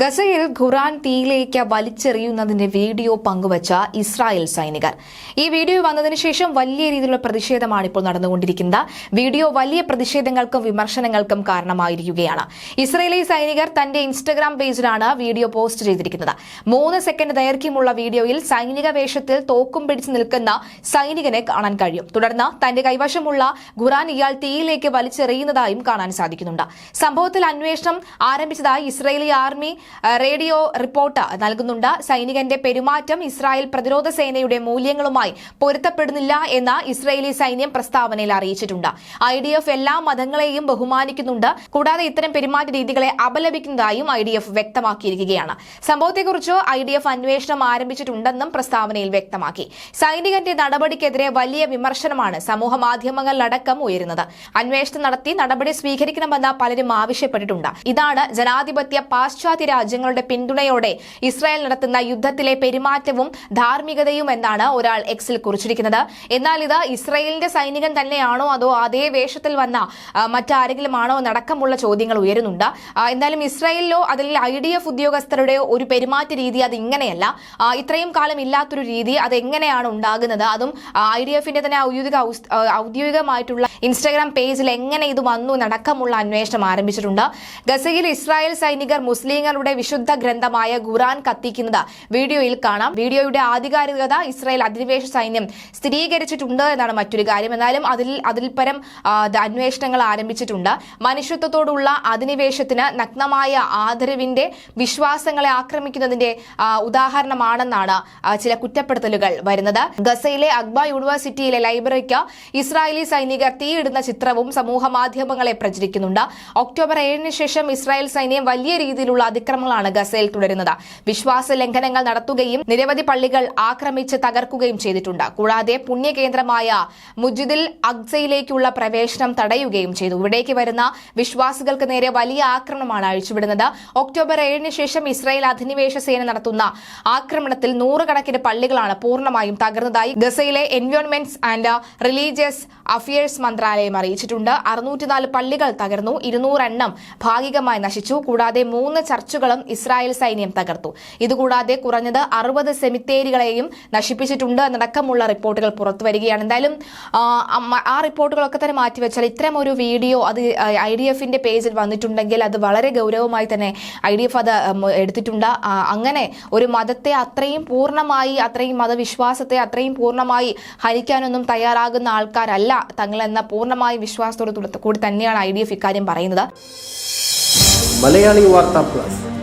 ഗസയിൽ ഖുറാൻ തീയിലേക്ക് വലിച്ചെറിയുന്നതിന്റെ വീഡിയോ പങ്കുവച്ച ഇസ്രായേൽ സൈനികർ. ഈ വീഡിയോ വന്നതിന് ശേഷം വലിയ രീതിയിലുള്ള പ്രതിഷേധമാണ് ഇപ്പോൾ നടന്നുകൊണ്ടിരിക്കുന്നത്. വീഡിയോ വലിയ പ്രതിഷേധങ്ങൾക്കും വിമർശനങ്ങൾക്കും കാരണമായിരിക്കുകയാണ്. ഇസ്രായേലി സൈനികർ തന്റെ ഇൻസ്റ്റഗ്രാം പേജിലാണ് വീഡിയോ പോസ്റ്റ് ചെയ്തിരിക്കുന്നത്. മൂന്ന് സെക്കൻഡ് ദൈർഘ്യമുള്ള വീഡിയോയിൽ സൈനിക വേഷത്തിൽ തോക്കും പിടിച്ചു നിൽക്കുന്ന സൈനികനെ കാണാൻ കഴിയും. തുടർന്ന് തന്റെ കൈവശമുള്ള ഖുറാൻ ഇയാൾ തീയിലേക്ക് വലിച്ചെറിയുന്നതായും കാണാൻ സാധിക്കുന്നുണ്ട്. സംഭവത്തിൽ അന്വേഷണം ആരംഭിച്ചതായി ഇസ്രായേലി ആർമി റേഡിയോ റിപ്പോർട്ട് നൽകുന്നുണ്ട്. സൈനികന്റെ പെരുമാറ്റം ഇസ്രായേൽ പ്രതിരോധ സേനയുടെ മൂല്യങ്ങളുമായി പൊരുത്തപ്പെടുന്നില്ല എന്ന് ഇസ്രായേലി സൈന്യം പ്രസ്താവനയിൽ അറിയിച്ചിട്ടുണ്ട്. ഐ ഡി എഫ് എല്ലാ മതങ്ങളെയും ബഹുമാനിക്കുന്നുണ്ട്. കൂടാതെ ഇത്തരം പെരുമാറ്റ രീതികളെ അപലപിക്കുന്നതായും ഐ ഡി എഫ് വ്യക്തമാക്കിയിരിക്കുകയാണ്. സംഭവത്തെക്കുറിച്ച് ഐ ഡി എഫ് അന്വേഷണം ആരംഭിച്ചിട്ടുണ്ടെന്നും പ്രസ്താവനയിൽ വ്യക്തമാക്കി. സൈനികന്റെ നടപടിക്കെതിരെ വലിയ വിമർശനമാണ് സമൂഹ മാധ്യമങ്ങളിലടക്കം ഉയരുന്നത്. അന്വേഷണം നടത്തി നടപടി സ്വീകരിക്കണമെന്ന് പലരും ആവശ്യപ്പെട്ടിട്ടുണ്ട്. ഇതാണ് ജനാധിപത്യ പാശ്ചാത്യ രാജ്യങ്ങളുടെ പിന്തുണയോടെ ഇസ്രായേൽ നടത്തുന്ന യുദ്ധത്തിലെ പെരുമാറ്റവും ധാർമ്മികതയും എന്നാണ് ഒരാൾ എക്സിൽ കുറിച്ചിരിക്കുന്നത്. എന്നാൽ ഇത് ഇസ്രായേലിന്റെ സൈനികൻ തന്നെയാണോ അതോ അതേ വേഷത്തിൽ വന്ന മറ്റാരെങ്കിലും ആണോ എന്നടക്കമുള്ള ചോദ്യങ്ങൾ ഉയരുന്നുണ്ട്. എന്നാലും ഇസ്രായേലിലോ അതിൽ ഐ ഡി എഫ് ഉദ്യോഗസ്ഥരുടെ ഒരു പെരുമാറ്റ രീതി അത് ഇങ്ങനെയല്ല. ഇത്രയും കാലം ഇല്ലാത്തൊരു രീതി അത് എങ്ങനെയാണ് ഉണ്ടാകുന്നത്? അതും ഐ ഡി എഫിന്റെ തന്നെ ഔദ്യോഗിക ഔദ്യോഗികമായിട്ടുള്ള ഇൻസ്റ്റാഗ്രാം പേജിൽ എങ്ങനെ ഇത് വന്നു നടക്കമുള്ള അന്വേഷണം ആരംഭിച്ചിട്ടുണ്ട്. ഗസയിൽ ഇസ്രായേൽ സൈനികർ മുസ്ലിങ്ങളുടെ വിശുദ്ധ ഗ്രന്ഥമായ ഖുറാൻ കത്തിക്കുന്നത് വീഡിയോയിൽ കാണാം. വീഡിയോയുടെ ആധികാരികത ഇസ്രായേൽ അധിനിവേശ സൈന്യം സ്ഥിരീകരിച്ചിട്ടുണ്ട് എന്നാണ് മറ്റൊരു കാര്യം. എന്നാലും അതിൽ അതിൽ പരം അന്വേഷണങ്ങൾ ആരംഭിച്ചിട്ടുണ്ട്. മനുഷ്യത്വത്തോടുള്ള അധിനിവേശത്തിന് നഗ്നമായ ആദരവിന്റെ വിശ്വാസങ്ങളെ ആക്രമിക്കുന്നതിന്റെ ഉദാഹരണമാണെന്നാണ് ചില കുറ്റപ്പെടുത്തലുകൾ വരുന്നത്. ഗസയിലെ അക്ബ യൂണിവേഴ്സിറ്റിയിലെ ലൈബ്രറിക്ക് ഇസ്രായേലി സൈനികർ തീയിടുന്ന ചിത്രവും സമൂഹ മാധ്യമങ്ങളെ പ്രചരിക്കുന്നുണ്ട്. ഒക്ടോബർ ഏഴിന് ശേഷം ഇസ്രായേൽ സൈന്യം വലിയ രീതിയിലുള്ള അതിക്രമങ്ങളാണ് ഗസയിൽ തുടരുന്നത്. വിശ്വാസ ലംഘനങ്ങൾ നടത്തുകയും നിരവധി പള്ളികൾ ആക്രമിച്ച് തകർക്കുകയും ചെയ്തിട്ടുണ്ട്. കൂടാതെ പുണ്യകേന്ദ്രമായ മുജിദിൽ അഗ്സയിലേക്കുള്ള പ്രവേശനം തടയുകയും ചെയ്തു. ഇവിടേക്ക് വരുന്ന വിശ്വാസികൾക്ക് നേരെ വലിയ ആക്രമണമാണ് അഴിച്ചുവിടുന്നത്. ഒക്ടോബർ ഏഴിന് ശേഷം ഇസ്രായേൽ അധിനിവേശ സേന നടത്തുന്ന ആക്രമണത്തിൽ നൂറുകണക്കിന് പള്ളികളാണ് പൂർണമായും തകർന്നതായി ഗസയിലെ എൻവയോൺമെന്റ്സ് ആൻഡ് റിലീജിയസ് അഫയേഴ്സ് മന്ത്രാലയം അറിയിച്ചിട്ടുണ്ട്. അറുന്നൂറ്റിനാല് പള്ളികൾ തകർന്നു. ഇരുന്നൂറെണ്ണം ഭാഗികമായി നശിച്ചു. കൂടാതെ മൂന്ന് ചർച്ചുകളും ഇസ്രായേൽ സൈന്യം തകർത്തു. ഇതുകൂടാതെ കുറഞ്ഞത് അറുപത് സെമിത്തേരികളെയും നശിപ്പിച്ചിട്ടുണ്ട് എന്നടക്കമുള്ള റിപ്പോർട്ടുകൾ പുറത്തു വരികയാണ് എന്തായാലും ആ, റിപ്പോർട്ടുകളൊക്കെ തന്നെ മാറ്റിവെച്ചാൽ ഇത്തരം ഒരു വീഡിയോ അത് ഐ ഡി എഫിന്റെ പേജിൽ വന്നിട്ടുണ്ടെങ്കിൽ അത് വളരെ ഗൗരവമായി തന്നെ ഐ ഡി എഫ് അത് എടുത്തിട്ടുണ്ട്. അങ്ങനെ ഒരു മതത്തെ അത്രയും പൂർണമായി അത്രയും മതവിശ്വാസത്തെ അത്രയും പൂർണമായി ഹരിക്കാനൊന്നും തയ്യാറാകുന്ന ആൾക്കാരല്ല തങ്ങളെന്ന പൂർണമായി വിശ്വാസത്തോട് കൂടി തന്നെയാണ് ഐ ഡി എഫ് ഇക്കാര്യം പറയുന്നത്. Malayali Vartha plus.